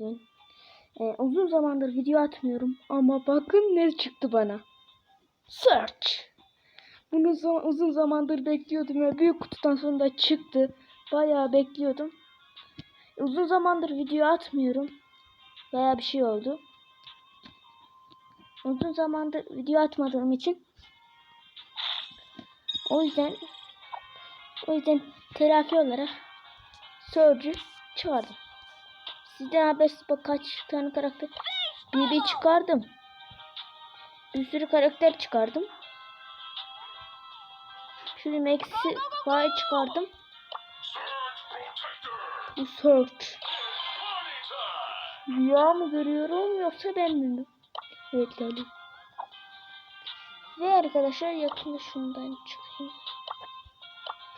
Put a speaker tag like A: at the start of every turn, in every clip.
A: Bakın. Ee, uzun zamandır video atmıyorum ama bakın ne çıktı bana. Search. Bunu uzun zamandır bekliyordum ve büyük kutudan sonra da çıktı. Bayağı bekliyordum. Uzun zamandır video atmıyorum. Bayağı bir şey oldu. Uzun zamandır video atmadığım için o yüzden o yüzden telafi olarak Surge'ü çıkardım. Sizden habersiz bak kaç tane karakter BB çıkardım. Bir sürü karakter çıkardım. Şöyle Max'i Fire çıkardım. Bu Search. Rüya mı görüyorum yoksa ben mi? Evet Lali. Ve arkadaşlar yakında şundan çıkayım.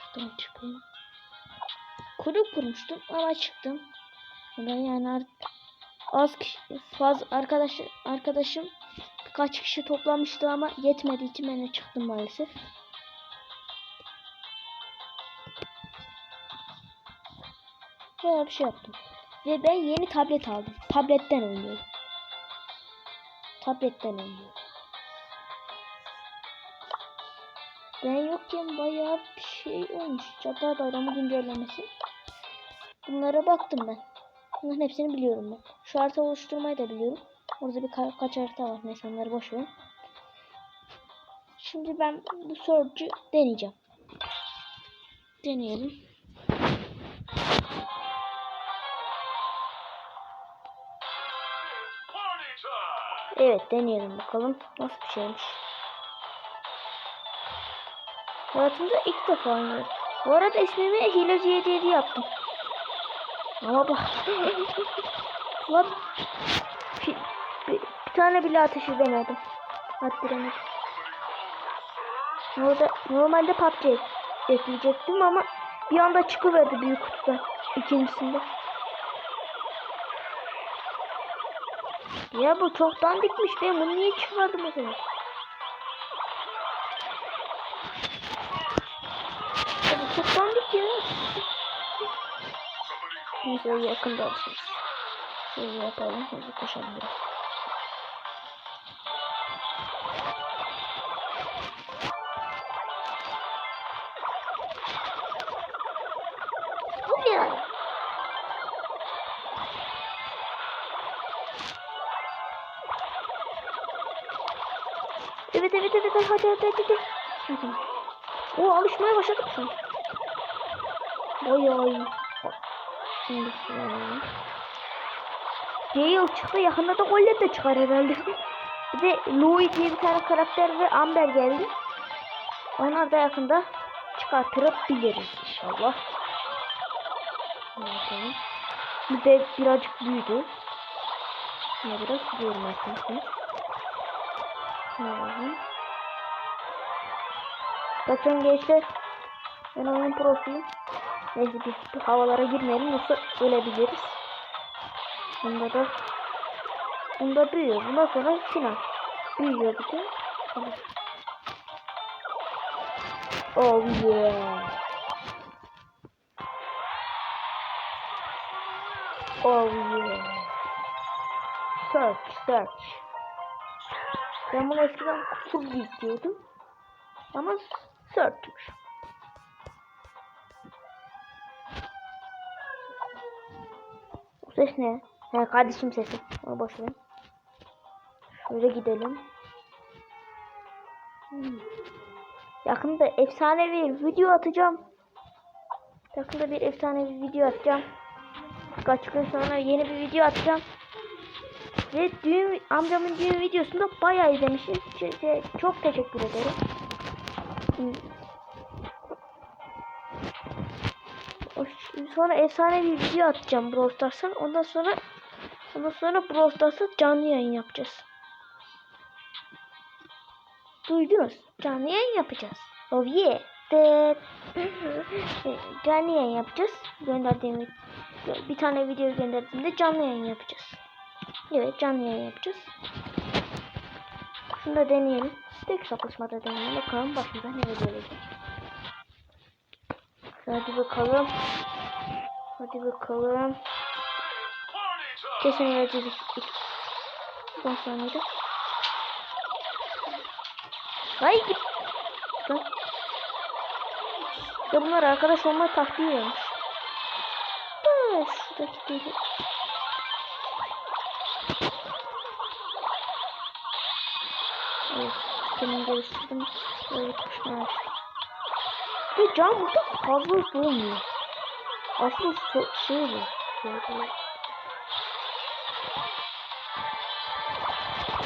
A: Şuradan çıkayım. Kulüp kurmuştum ama çıktım. Ben yani az kişi, faz arkadaş arkadaşım birkaç kişi toplamıştı ama yetmediği için ben çıktım maalesef. Böyle bir şey yaptım. Ve ben yeni tablet aldım. Tabletten oynuyorum. Tabletten oynuyorum. Ben yokken bayağı bir şey olmuş. Cadılar Bayramı güncellemesi. Bunlara baktım ben. Bunların hepsini biliyorum ben. Şu harita oluşturmayı da biliyorum. Orada bir ka- kaç harita var. Neyse onları boş ver. Şimdi ben bu Surge'ü deneyeceğim. Deneyelim. Evet deneyelim bakalım. Nasıl bir şeymiş. Hayatımda ilk defa oynuyorum. Bu arada ismimi Hileci 77 yaptım. Ama bak. Lan. Bir, bir, bir tane bile ateş edemedim. Attıremedim. Orada normalde PUBG ekleyecektim ama bir anda çıkıverdi büyük kutudan. ikincisinde. Ya bu çok dandikmiş. Ben bunu niye çıkardım o zaman? Neyse yakında alışırız. Şöyle yapalım. Hızlı koşabiliriz. Evet evet evet hadi hadi hadi hadi. O alışmaya başladık şu. Bayağı iyi. Şimdi şuraya. Gale çıktı yakında da Golem de çıkar herhalde. bir de Louis diye bir tane karakter ve Amber geldi. Onlar da yakında çıkartırıp biliriz inşallah. Bakalım. Bir de birazcık büyüdü. Yine biraz biliyorum aslında. Bakalım. Bakın gençler. Ben oyun prosuyum. Neyse biz havalara girmeyelim yoksa ölebiliriz. Bunda da bunda büyüyor. Bundan sonra final. Büyüyor bir de. Oh yeah. Oh yeah. Search, search. Ben bunu eskiden full izliyordum. Ama search'mış. Ses ne? He kardeşim sesi. Onu boş ver. Şöyle gidelim. Hmm. Yakında efsanevi video atacağım. Yakında bir efsanevi video atacağım. Birkaç gün sonra yeni bir video atacağım. Ve düğün, amcamın düğün videosunda bayağı izlemişiz. Ç- Çok teşekkür ederim. Sonra efsane bir video atacağım Brawl Stars'tan. Ondan sonra ondan sonra Brawl Stars'ta canlı yayın yapacağız. Duydunuz? Canlı yayın yapacağız. Oh yeah. Canlı yayın yapacağız. Gönderdiğim bir tane video gönderdiğimde canlı yayın yapacağız. Evet canlı yayın yapacağız. Şunu da deneyelim. Tek sapışmada deneyelim. Bakalım başımıza ne gelecek. Hadi bakalım. Hadi bakalım. Kesin vereceğiz. Son saniyede. Hayır. Lan. Ya bunlar arkadaş olma taktiği vermiş. Şuradaki deli. Evet. Kendimi geliştirdim. Böyle kuşmaya Ve can burada fazla olmuyor. Asıl so- şey bu. Şöyle.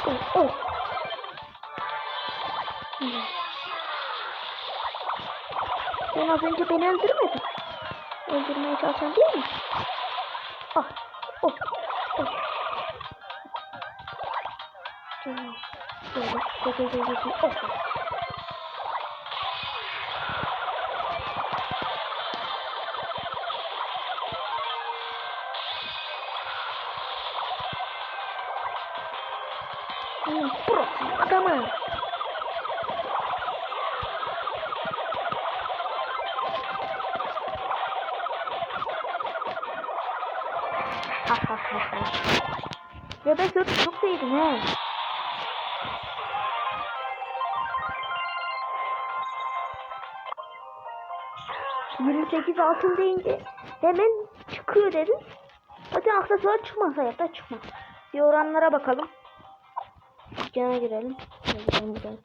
A: Oh, oh. Hmm. Sen az önce beni öldürmedin. Öldürmeye çalışan değil mi? Ah. Oh. Oh. Tamam. Böyle. Böyle. Böyle. Böyle. Oh. Burası adamı. Ha ha ha ha. Ya ben kötü çok değildim he. Yirmi sekiz altın deyince hemen çıkıyor dedim. Zaten aksesuar çıkmaz hayatta çıkmaz. Bir oranlara bakalım. Dükkana girelim. Girelim girelim.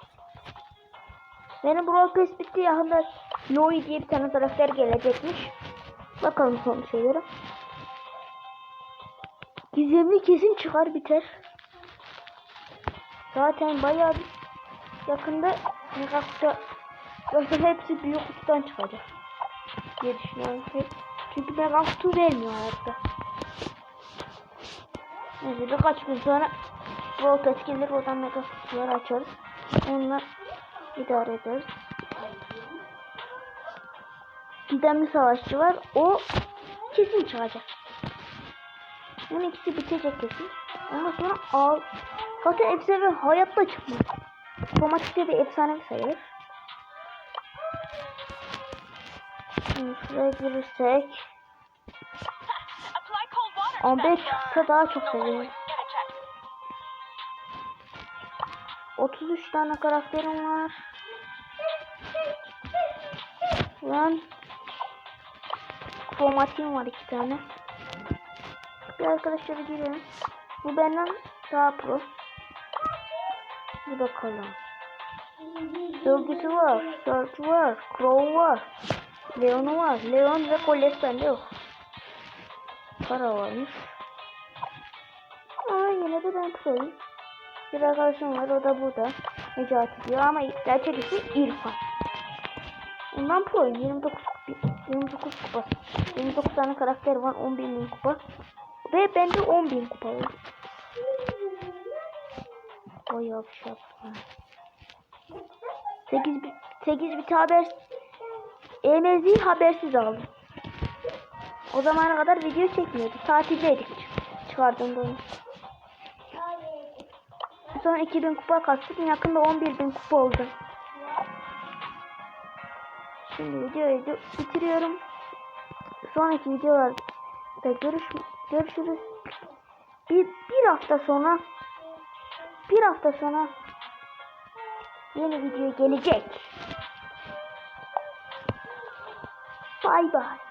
A: Benim Pass bitti yakında Yoi diye bir tane karakter gelecekmiş. Bakalım son şeylere. Gizemli kesin çıkar biter. Zaten bayağı bir yakında kutu yoksa hepsi büyük kutudan çıkacak diye düşünüyorum. Çünkü mega kutu vermiyor hayatta. Neyse birkaç gün sonra Pass gelir oradan mega kutuları açarız. Onunla idare ederiz. Gidemli savaşçı var. O kesin çıkacak. Bunun ikisi bitecek kesin. Ondan sonra al. Zaten efsane hayatta çıkmaz. Otomatikte bir efsane sayılır. Şimdi şuraya girirsek. 15 çıksa daha çok sevinirim. 33 tane karakterim var. Lan kromatiğim var iki tane. Bir arkadaşlara girelim. Bu benden daha pro. Bir bakalım. Sörgüsü var, Search var, Crow var, Leon'u var. Leon ve Colette bende yok. Para varmış. Ama yine de ben proyum. Bir arkadaşım var o da burada. Necati diyor ama gerçek ismi İrfan. Ondan proyum 29 29 kupa. 29 tane karakter var 11 bin kupa. Ve bende 10 bin kupa var. Şey yaptım. 8 bit 8 bit haber EMZ'yi habersiz aldım. O zamana kadar video çekmiyorduk. Tatildeydik çıkardığımda onu. Sonra 2000 kupa kastık. Yakında 11.000 kupa oldu. Şimdi videoyu bitiriyorum. Sonraki videolarda görüş görüşürüz. Bir, bir hafta sonra bir hafta sonra yeni video gelecek. Bay bay.